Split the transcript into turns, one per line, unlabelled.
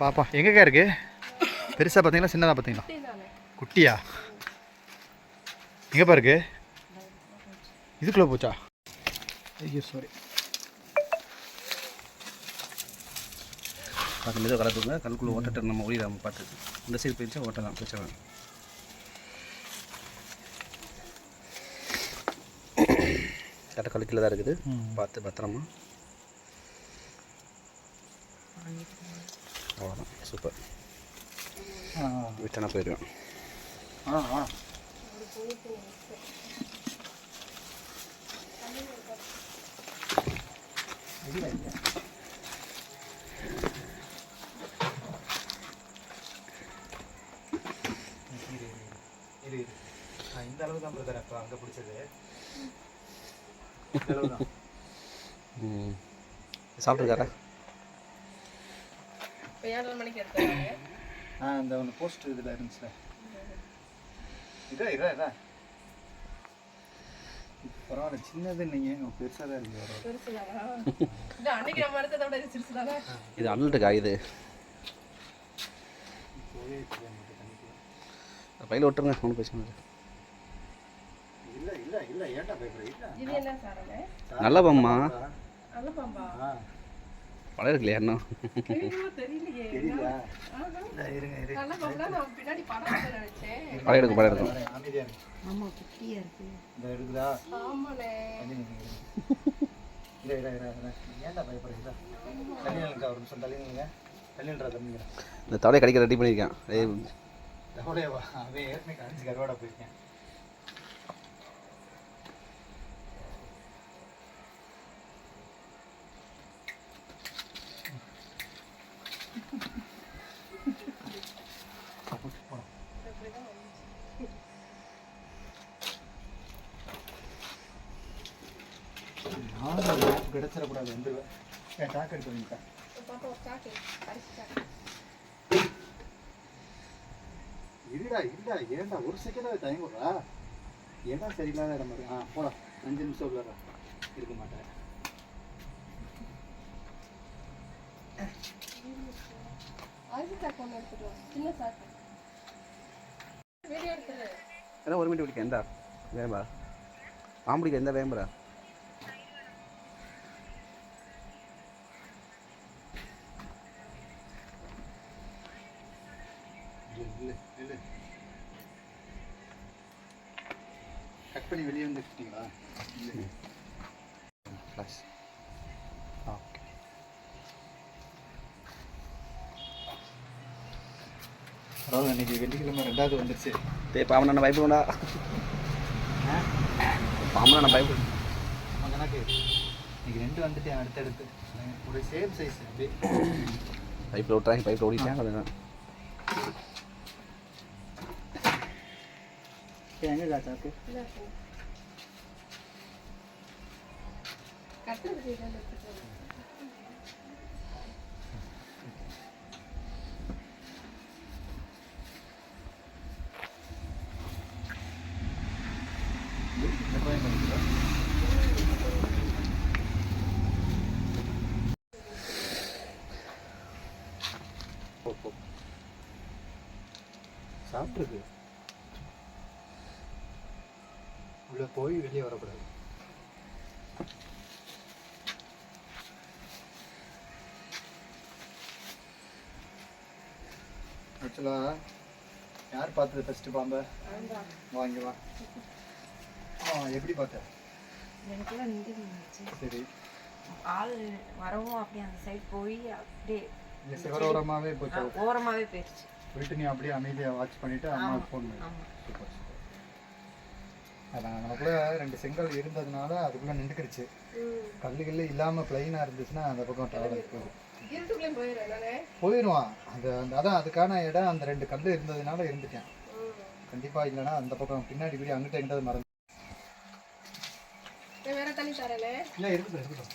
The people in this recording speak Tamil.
பாப்பா எங்கக்கா இருக்கு? பெருசாக பார்த்தீங்களா சின்னதாக பார்த்தீங்களா குட்டியா? எங்கேப்பா இருக்கு? இதுக்குள்ளே போச்சா? ஐயோ சாரி
பார்த்து மெதுவாக கலத்துங்க கல்குள்ளே ஓட்டத்தை நம்ம ஒளி நம்ம பார்த்து இந்த சைடு போயிடுச்சா ஓட்ட தான் பிரச்சனை. கரெக்டாக கல் கீழே தான் இருக்குது. பார்த்து பத்திரமா. அவ்வளோதான் சூப்பர் விட்டனா போயிடுவேன்
ஆ ஆ இந்த அளவு தான் பிரதர் அப்போ அங்கே பிடிச்சது இந்த அளவு தான்
ம் சாப்பிட்ருக்காரா
இப்போ ஏழரை மணிக்கு எடுத்துருவாங்க
ஆ இந்த ஒன்று போஸ்ட் இதில் இருந்துச்சுல. இதா இதா இதா. பரவாயில்ல சின்னது நீங்கள் பெருசாக தான் இருக்கு
இல்லை அன்னைக்கு நம்ம எடுத்ததை விட இது சிறுசுதானே?
இது அண்ணல்ட்டுக்கா இது. பையில விட்டுருங்க ஒன்றும் பிரச்சனை இல்லை
இல்லை இல்லை இல்லை ஏன்டா பயப்படுற இல்லை
இது என்ன
நல்ல பம்மா
நல்ல பாம்பா?
பழைய இருக்குல்லையா இன்னும்?
படம்
எடுக்கும் பழைய எடுக்கும்
இந்த
தவளையை கடிக்க ரெடி பண்ணியிருக்கேன். ஏய்,
தவளையவா? அவன் ஏற்கனவே அஞ்சு கருவாடா போயிருக்கேன். நானும் மேப் கிடைச்சிடக்கூடாது வந்துடுவேன் என் டாக் எடுத்து வந்துட்டேன் இருடா இருடா. ஏன்டா ஒரு செகண்டாக டைம் விட்றா ஏன்டா சரியில்லாத இடம் மாதிரி ஆ போடா. அஞ்சு நிமிஷம் உள்ளடா இருக்க மாட்டேன்.
ஒரு மினிட் பிடிக்க எந்தா வேம்பா பாம்புடிக்க எந்த வேம்பரா
கட் பண்ணி வெளியே வந்துட்டீங்களா இல்லை
ஃப்ளாஷ்
ஓகே பரவாயில்ல இன்னைக்கு வெள்ளிக்கிழமை ரெண்டாவது வந்துருச்சு.
டே பாம்பு நான் பயப்படுவேன்டா பாம்பு நான் பயப்படு
நம்ம கணக்கு. இன்னைக்கு ரெண்டு வந்துட்டேன் அடுத்தடுத்து. ஒரு சேம் சைஸ் அப்படியே
பைப்பில் விட்றாங்க பைப்பில் ஓடிட்டேன்
பண்ணிக்கிறா போ போ சாப்பிட்ருக்கு உள்ள போய் வெளியே வரக்கூடாது. ஆக்சுவலாக யார் பார்த்தது ஃபஸ்ட்டு பாம்பை. வாங்கி வா. ஆ எப்படி பார்த்த? சரி.
ஆள் வரவும் அப்படியே அந்த சைடு போய் அப்படியே
சிவரோரமாகவே போச்சு.
ஓரமாகவே போயிடுச்சு
போயிட்டு நீ அப்படியே அமைதியாக வாட்ச் பண்ணிவிட்டு அம்மாவுக்கு ஃபோன் பண்ணி.
ஆமாம்
சூப்பர். நமக்குள்ள ரெண்டு செங்கல் இருந்ததுனால அதுக்குள்ளே நின்றுக்கிடுச்சு. கல்லு கல்லு இல்லாமல் ப்ளைனாக இருந்துச்சுன்னா அந்த பக்கம் டவர் போயிடும். போயிடுவான். அது அந்த அதான் அதுக்கான இடம் அந்த ரெண்டு கல் இருந்ததுனால இருந்துட்டேன். கண்டிப்பாக இல்லைன்னா அந்த பக்கம் பின்னாடி போய் அங்கிட்ட எங்கிட்ட மறந்து
வேற தண்ணி தரேனே
இல்லை இருக்கட்டும் இருக்கட்டும்.